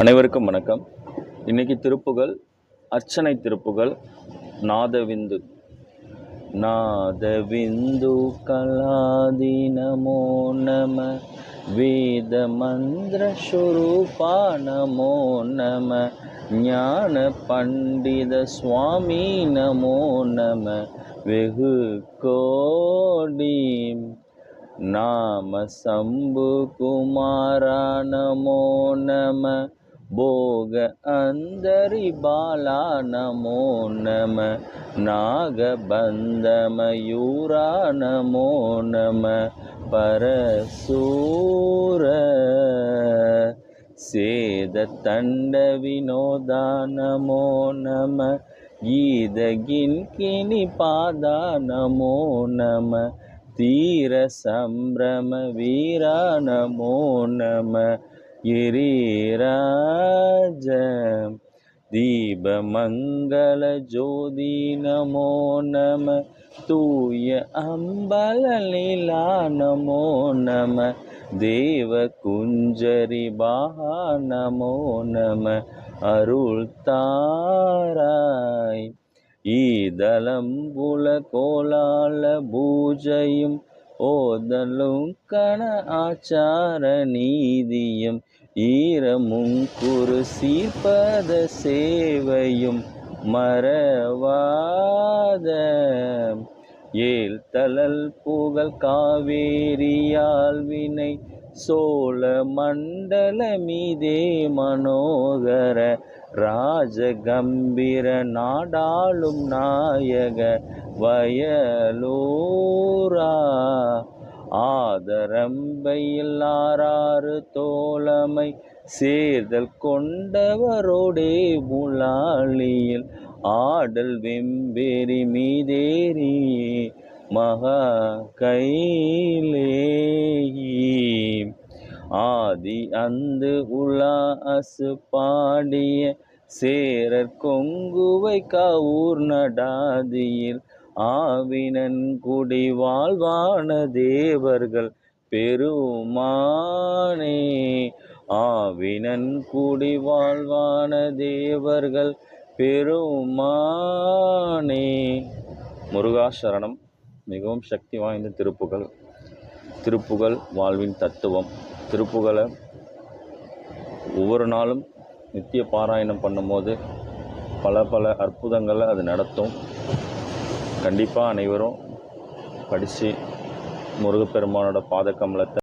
அனைவருக்கும் வணக்கம். இன்றைக்கி திருப்புகள் அர்ச்சனை திருப்புகள் நாதவிந்து. நாதவிந்து கலாதீனமோ நம வேத மந்திர ஸ்வரூபா நமோ நம ஞான பண்டித சுவாமி நமோ நம வெகு கோடி நாம சம்பு குமாரா நமோ நம భోగ అందరి బాలా నమో నమ నాగబంధమయూరా నమో నమ పరసూర సేద తండ వినోదా నమో నమ గీద గిన్కిని పాదా నమో నమ తీర సంభ్రమ వీరా నమో నమ நம தூய அம்பல லீலா நமோ நம. தேவ குஞ்சரி பாஹா நமோ நம. அருள் தாராய். ஈதலம் புல கோலால பூஜையும் ஓதலும் கண ஆச்சார நீதியும் ஈரமும் குரு சீர்பத சேவையும் மறவாத. ஏல் தலல் புகழ் காவேரியால் வினை சோழ மண்டல மீதே மனோகர ராஜகம்பீர நாடாளும் நாயக வயலூரா. ஆதரம்பையில் ஆறாறு தோழமை சேர்தல் கொண்டவரோடே முலாளியில். ஆடல் வெம்பேரி மீதேறி மகா கைலேயி. ஆதி அந்து உலா அசு பாடிய சேரர் கொங்குவை கவுர் நடாதியில். ஆவினன் குடி வாழ்வான தேவர்கள் பெருமானே. ஆவினன் குடி வாழ்வான தேவர்கள் பெருமானே. முருகாசரணம் மிகவும் சக்தி வாய்ந்த திருப்புகள். திருப்புகழ் வாழ்வின் தத்துவம். திருப்புகழை ஒவ்வொரு நாளும் நித்திய பாராயணம் பண்ணும்போது பல பல அற்புதங்களை அது நடத்தும். கண்டிப்பாக அனைவரும் படித்து முருகப்பெருமானோட பாதக்கமலத்தை